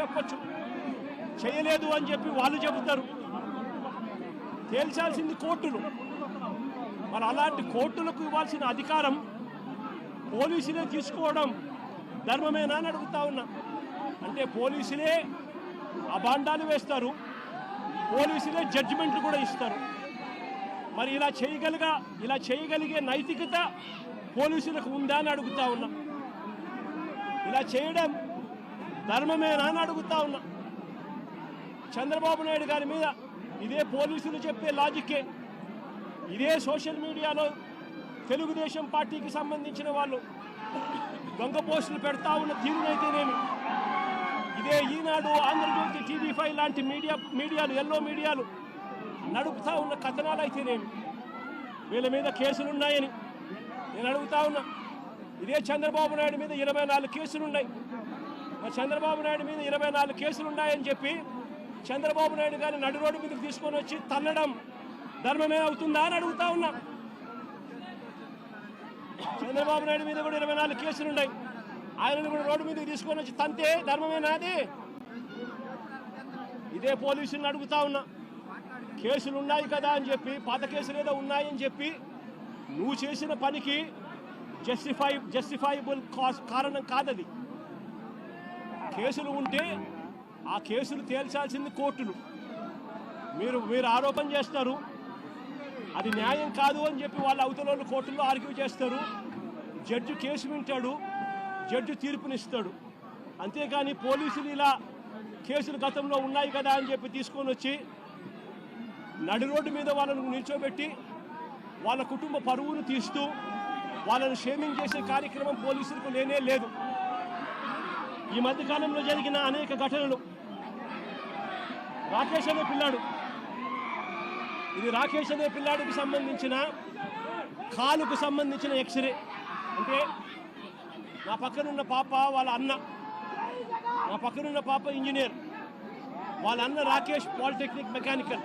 చెప్పచ్చు. చేయలేదు అని చెప్పి వాళ్ళు చెబుతారు. తేల్చాల్సింది కోర్టులు. మరి అలాంటి కోర్టులకు ఇవ్వాల్సిన అధికారం పోలీసులే తీసుకోవడం ధర్మమేనా అని అడుగుతా ఉన్నా. అంటే పోలీసులే అభాండాలు వేస్తారు. పోలీసులే జడ్జిమెంట్లు కూడా ఇస్తారు. మరి ఇలా చేయగలిగా ఇలా చేయగలిగే నైతికత పోలీసులకు ఉందా అని అడుగుతా ఉన్నా. ఇలా చేయడం ధర్మమేనా అని అడుగుతా ఉన్నా. చంద్రబాబు నాయుడు గారి మీద ఇదే పోలీసులు చెప్పే లాజిక్కే. ఇదే సోషల్ మీడియాలో తెలుగుదేశం పార్టీకి సంబంధించిన వాళ్ళు దొంగ పోస్టులు పెడతా ఉన్న తీరునైతేనేమి? ఇదే ఈనాడు ఆంధ్రజ్యోతి టీవీ ఫైవ్ లాంటి మీడియా మీడియాలు ఎల్లో మీడియాలు నడుపుతా ఉన్న కథనాలు అయితేనేమి వీళ్ళ మీద కేసులు ఉన్నాయని నేను అడుగుతా ఉన్నా. ఇదే చంద్రబాబు నాయుడు మీద ఇరవై నాలుగు కేసులు ఉన్నాయి చంద్రబాబు నాయుడు మీద ఇరవై నాలుగు కేసులు ఉన్నాయని చెప్పి చంద్రబాబు నాయుడు గారిని నడు రోడ్డు మీదకి తీసుకొని వచ్చి తన్నడం ధర్మమే అవుతుందా అని అడుగుతా ఉన్నా. చంద్రబాబు నాయుడు మీద కూడా ఇరవై నాలుగు కేసులు ఉన్నాయి. ఆయనను కూడా రోడ్డు మీదకి తీసుకొని వచ్చి తంతే ధర్మమేనాది ఇదే పోలీసుని అడుగుతా ఉన్నా. కేసులు ఉన్నాయి కదా అని చెప్పి పాత కేసులు ఏదో ఉన్నాయని చెప్పి నువ్వు చేసిన పనికి జస్టిఫై జస్టిఫైబుల్ కాస్ కారణం కాదది. కేసులు ఉంటే ఆ కేసులు తేల్చాల్సింది కోర్టులు. మీరు మీరు ఆరోపణ చేస్తారు. అది న్యాయం కాదు అని చెప్పి వాళ్ళ అవతల కోర్టుల్లో ఆర్గ్యూ చేస్తారు. జడ్జి కేసు వింటాడు. జడ్జి తీర్పునిస్తాడు. అంతేకాని పోలీసులు ఇలా కేసులు గతంలో ఉన్నాయి కదా అని చెప్పి తీసుకొని వచ్చి నడి రోడ్డు మీద వాళ్ళను నిల్చోబెట్టి వాళ్ళ కుటుంబ పరువును తీస్తూ వాళ్ళను షేమింగ్ చేసే కార్యక్రమం పోలీసులకు లేనే లేదు. ఈ మధ్యకాలంలో జరిగిన అనేక ఘటనలు. రాకేష్ అనే పిల్లాడు. ఇది రాకేష్ అనే పిల్లాడికి సంబంధించిన కాలుకు సంబంధించిన ఎక్స్రే. అంటే నా పక్కనున్న పాప వాళ్ళ అన్న. నా పక్కనున్న పాప ఇంజనీర్. వాళ్ళ అన్న రాకేష్ పాలిటెక్నిక్ మెకానికల్.